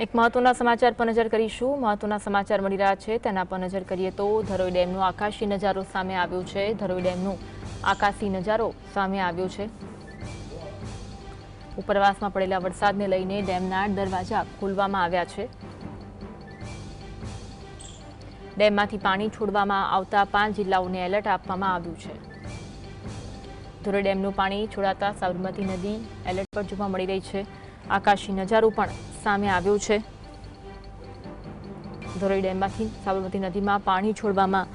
એક મહત્વના સમાચાર પર નજર કરીશું. મહત્વના સમાચાર મળી રહ્યા છે. તેના પર નજર કરીએ તો ધરોઈ ડેમનો આકાશી નજારો સામે આવ્યો છે. ધરોઈ ડેમનો આકાશી નજારો સામે આવ્યો છે. ઉપરવાસમાં પડેલા વરસાદને લઈને ડેમના દરવાજા ખોલવામાં આવ્યા છે. ડેમમાંથી પાણી છોડવામાં આવતા પાંચ જિલ્લાઓને એલર્ટ આપવામાં આવ્યું છે. ધોરી ડેમનું પાણી છોડાતા સાબરમતી નદી એલર્ટ પર જોવા મળી રહી છે. આકાશી નજારો પણ સામે આવ્યો છે. ધોરી ડેમમાંથી સાબરમતી નદીમાં પાણી છોડવામાં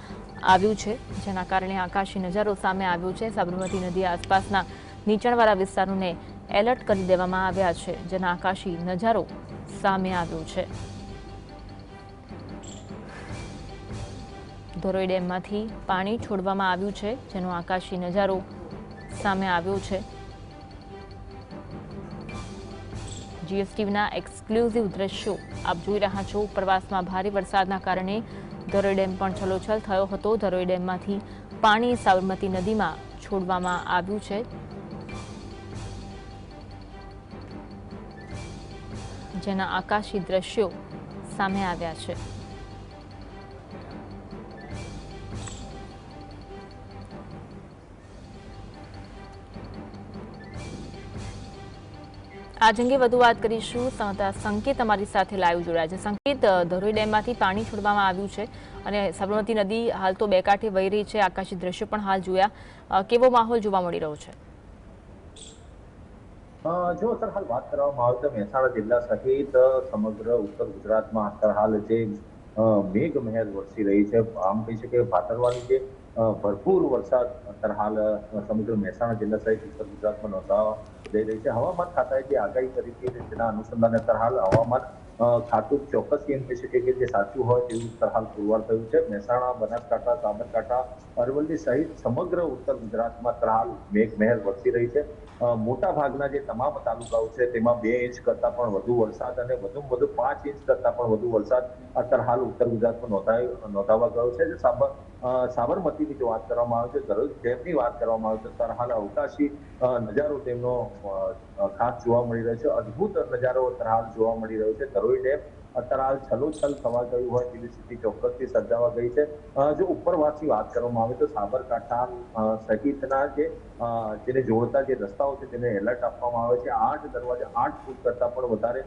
આવ્યું છે, જેના કારણે આકાશી નજારો સામે આવ્યો છે. સાબરમતી નદી આસપાસના નીચાણવાળા વિસ્તારોને એલર્ટ કરી દેવામાં આવ્યા છે, જેના આકાશી નજારો સામે આવ્યો છે. ધોરોઈ ડેમમાંથી પાણી છોડવામાં આવ્યું છે, જેનો આકાશી નજારો સામે આવ્યો છે. જીએસટીવીના એક્સક્લુઝિવ દ્રશ્યો. આપ જોઈ રહ્યા છો, ઉપરવાસમાં ભારે વરસાદના કારણે ધરોઈ ડેમ પણ છલોછલ થયો હતો. ધરોઈ ડેમમાંથી પાણી સાબરમતી નદીમાં છોડવામાં આવ્યું છે. જેના આકાશી દ્રશ્યો સામે આવ્યા છે. આજ અંગે વધુ વાત કરીશું. સંકેત અમારી સાથે લાઈવ જોડાયા છે. સંકેત ધરોઈ ડેમમાંથી પાણી છોડવામાં આવ્યું છે અને સાબરમતી નદી હાલ તો બે કાંઠે વહી રહી છે. આકાશી દ્રશ્યો પણ હાલ જોયા. કેવો માહોલ જોવા મળી રહ્યો છે? જો સર, હાલ વાત કરવામાં આવે તો મહેસાણા જિલ્લા સહિત સમગ્ર ઉત્તર ગુજરાતમાં અત્યારે હાલ જે મેઘ મહેર વરસી રહી છે. આમ કહી શકે ભાદરવાની જે ભરપૂર વરસાદ અત્યારે હાલ સમગ્ર મહેસાણા જિલ્લા સહિત ઉત્તર ગુજરાતમાં નોંધાવા જઈ રહી છે. હવામાન ખાતાએ જે આગાહી કરી હતી તેના અનુસંધાને અત્યારે હાલ હવામાન ખાતું ચોક્કસ એમ કહી શકે, કે જે સાચું હોય તેવું હાલ પુરવાર થયું છે. મહેસાણા, બનાસકાંઠા, સાબરકાંઠા, અરવલ્લી સહિત સમગ્ર ઉત્તર ગુજરાતમાં ત્રાલ મેઘ મહેર વરસી રહી છે. મોટા ભાગના જે તમામ તાલુકાઓ છે, તેમાં બે ઇંચ કરતા પણ વધુ વરસાદ અને વધુમાં વધુ પાંચ ઇંચ કરતા પણ વધુ વરસાદ અત્યારે હાલ ઉત્તર ગુજરાતમાં નોંધાય નોંધાવા ગયો છે. સાબર સાબરમતીની જો વાત કરવામાં આવે છે દરરોજ ડેમની વાત કરવામાં આવે તો અત્યારે હાલ અવકાશી નજારો તેમનો ખાસ જોવા મળી રહ્યો છે. અદ્ભુત નજારો તરાલ જોવા મળી રહ્યો છે. ધરોઈ ડેમ અત્યારે છલોછલ થવા ગયું હોય તેવી સ્થિતિ ચોક્કસથી સર્જાવા ગઈ છે. જો ઉપરવાસની વાત કરવામાં આવે તો સાબરકાંઠા સહિતના જે જેને જોડતા જે રસ્તાઓ છે તેને એલર્ટ આપવામાં આવે છે. આઠ દરવાજા આઠ ફૂટ કરતા પણ વધારે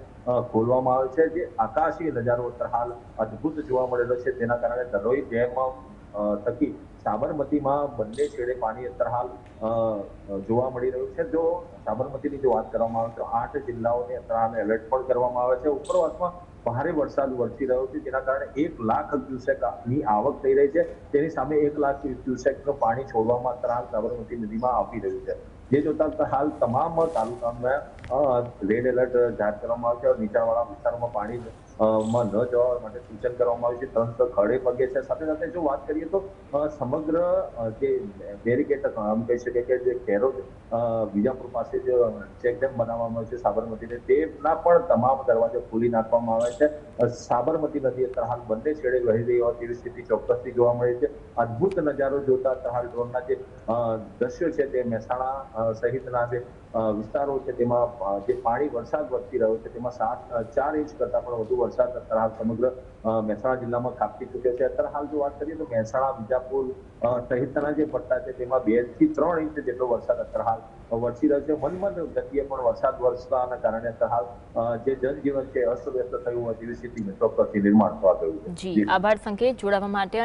ખોલવામાં આવે છે. જે આકાશી નજારો અત્યારે હાલ અદ્ભુત જોવા મળેલો છે. તેના કારણે ધરોઈ ડેમ અ, થકી સાબરમતીમાં બંને છેડે પાણી અંતરહાલ હાલ જોવા મળી રહ્યું છે. જો સાબરમતીની જો વાત કરવામાં આવે તો આઠ જિલ્લાઓને અત્યારે એલર્ટ પણ કરવામાં આવે છે. ઉપરવાસમાં ભારે વરસાદ વરસી રહ્યો છે, જેના કારણે એક લાખ ક્યુસેકની આવક થઈ રહી છે. તેની સામે એક લાખ ક્યુસેકનું પાણી છોડવામાં અત્યારે સાબરમતી નદીમાં આવી રહ્યું છે. જે જોતા હાલ તમામ તાલુકામાં રેડ એલર્ટ જાહેર કરવામાં આવે છે. નીચાણવાળા વિસ્તારોમાં પાણી માં ન જવા માટે સૂચન કરવામાં આવ્યું છે. તંત્ર ખડે પગે છે. સાથે સાથે જો વાત કરીએ તો સમગ્ર જે બેરિકેડ આમ કહી શકે કે જે કેરોડ વિજાપુર પાસે જે ચેકડેમ બનાવવામાં આવ્યો છે સાબરમતીને તેના પણ તમામ દરવાજા ખોલી નાખવામાં આવે છે. સાબરમતી નદી અત્યારે બંને છેડે વહી રહી હોય તેવી સ્થિતિ ચોક્કસથી જોવા મળે છે. અદ્ભુત નજારો જોતા અત્યારે હાલ ડ્રોનના જે દ્રશ્યો છે તે મહેસાણા સહિતના જે વિસ્તારો છે તેમાં જે પાણી વરસાદ વરસી રહ્યો છે તેમાં સાત ચાર ઇંચ કરતા પણ વધુ વરસાદ અત્યારે હાલ સમગ્ર મહેસાણા જિલ્લામાં કાપી ચૂક્યો છે. અત્યારે હાલ જો વાત કરીએ તો મહેસાણા વિજાપુર સહિતના જે પટ્ટા છે તેમાં બેથી ત્રણ ઇંચ જેટલો વરસાદ અત્યારે હાલ વરસી રહ્યો છે. મનમન ગતિએ પણ વરસાદ વરસવાના કારણે અત્યારે હાલ જે જનજીવન છે અસ્તવ્યસ્ત થયું હોય તેવી સ્થિતિ ચોક્કસથી નિર્માણ થવા ગયું છે. આભાર સંકેત. જોડાવા માટે